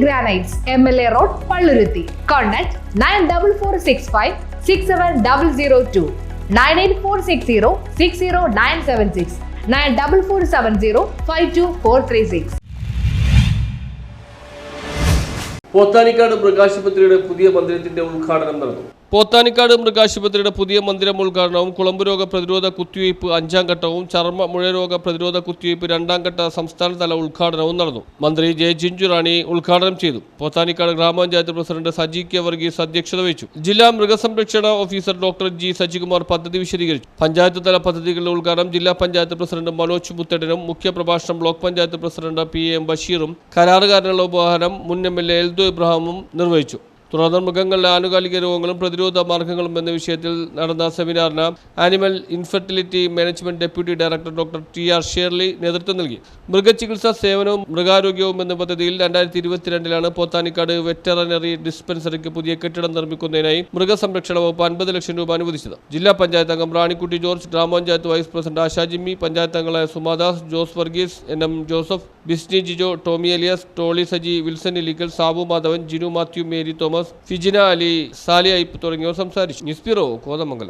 Granites M L A road Palluruthy contact nine double four six five six seven double zero two nine eight four six zero six zero nine seven six nine double four seven zero five two four three six Pothanikkad മൃഗാശുപത്രിയുടെ പുതിയ മന്ദിരത്തിന്റെ ഉദ്ഘാടനം നടന്നു. പോത്താനിക്കാട് മൃഗാശുപത്രിയുടെ പുതിയ മന്ദിരം ഉദ്ഘാടനവും കുളമ്പ് രോഗ പ്രതിരോധ കുത്തിവയ്പ് അഞ്ചാം ഘട്ടവും ചർമ്മ മുഴരോഗ പ്രതിരോധ കുത്തിവയ്പ് രണ്ടാം ഘട്ട സംസ്ഥാനതല ഉദ്ഘാടനവും നടന്നു. മന്ത്രി ജെ ജിഞ്ചുറാണി ഉദ്ഘാടനം ചെയ്തു. പോത്താനിക്കാട് ഗ്രാമപഞ്ചായത്ത് പ്രസിഡന്റ് സജി കെ വർഗീസ് അധ്യക്ഷത വഹിച്ചു. ജില്ലാ മൃഗസംരക്ഷണ ഓഫീസർ ഡോക്ടർ ജി സജികുമാർ പദ്ധതി വിശദീകരിച്ചു. പഞ്ചായത്ത് തല പദ്ധതികളുടെ ഉദ്ഘാടനം ജില്ലാ പഞ്ചായത്ത് പ്രസിഡന്റ് മനോജ് മുത്തടനും മുഖ്യപ്രഭാഷണം block panchayat president P M ബഷീറും കരാറുകാരനുള്ള ഉപഹാരം മുൻ എം എൽ എ എൽദോ ഇബ്രാഹിമും നിർവഹിച്ചു. തുടർന്ന് മൃഗങ്ങളുടെ ആനുകാലിക രോഗങ്ങളും പ്രതിരോധ മാർഗങ്ങളും എന്ന വിഷയത്തിൽ നടന്ന സെമിനാറിന് animal infertility management deputy director doctor T R Shirley നേതൃത്വം നൽകി. മൃഗചികിത്സാ സേവനവും മൃഗാരോഗ്യവും എന്ന പദ്ധതിയിൽ രണ്ടായിരത്തി ഇരുപത്തിരണ്ടിലാണ് പോത്താനിക്കാട് വെറ്ററിനറി ഡിസ്പെൻസറിക്ക് പുതിയ കെട്ടിടം നിർമ്മിക്കുന്നതിനായി മൃഗസംരക്ഷണ വകുപ്പ് അൻപത് ലക്ഷം രൂപ അനുവദിച്ചത്. ജില്ലാ പഞ്ചായത്ത് അംഗം റാണിക്കുട്ടി ജോർജ് ഗ്രാമപഞ്ചായത്ത് vice president Asha Jimmy panchayat അംഗങ്ങളായ Sumadas Jose Varghese N M Joseph Bisni Jijo Tomy Elias Tolly Saji Wilson Ilickal Sabu Madhavan Jinu Mathew Mary Thomas Fijina Ali Sally Aipe തുടങ്ങിയവർ സംസാരിച്ചു. News bureau Kothamangalam.